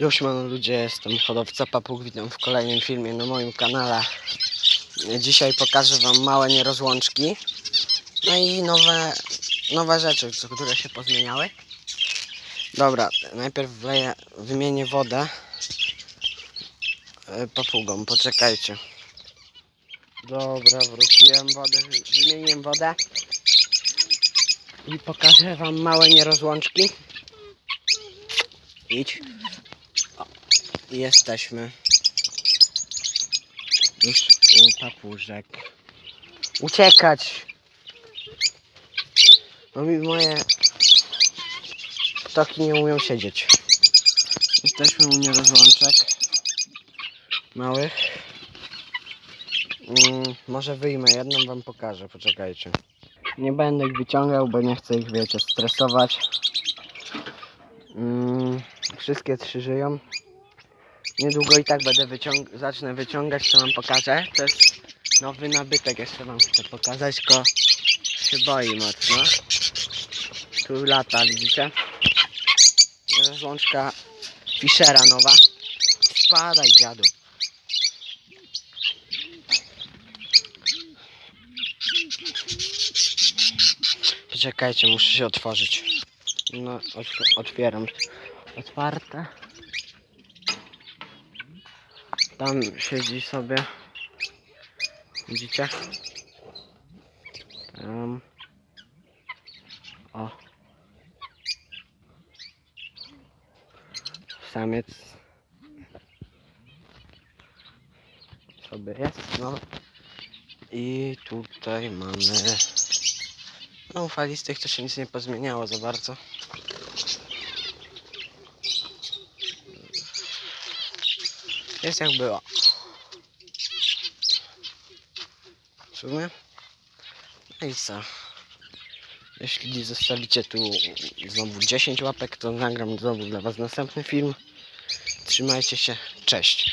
Już mam ludzie, jestem hodowca papug, witam w kolejnym filmie na moim kanale. Dzisiaj pokażę wam małe nierozłączki. No i nowe, nowe rzeczy, które się pozmieniały. Dobra, najpierw wleję, wymienię wodę e, papugom, poczekajcie. Dobra, wróciłem wodę, wy- wymieniłem wodę. I pokażę wam małe nierozłączki. Idź. Jesteśmy już u papużek. Uciekać! No mi moje ptoki nie umią siedzieć. Jesteśmy u nierozłączek małych. Mm, może wyjmę jedną, wam pokażę, poczekajcie. Nie będę ich wyciągał, bo nie chcę ich, wiecie, stresować. Mm, wszystkie trzy żyją. Niedługo i tak będę wyciąg zacznę wyciągać, co wam pokażę. To jest nowy nabytek, jeszcze wam chcę pokazać, tylko się boi mocno. Tu lata, widzicie? Rozłączka Fischera nowa. Spadaj dziadu. Poczekajcie, muszę się otworzyć. No, otw otwieram. Otwarte. Tam siedzi sobie. Widzicie? Tam. O. Samiec. Sobie jest, no. I tutaj mamy... No u falistych to się nic nie pozmieniało za bardzo. Jest jak było. W sumie? No i co? Jeśli zostawicie tu znowu 10 łapek, to nagram znowu dla Was następny film. Trzymajcie się, cześć.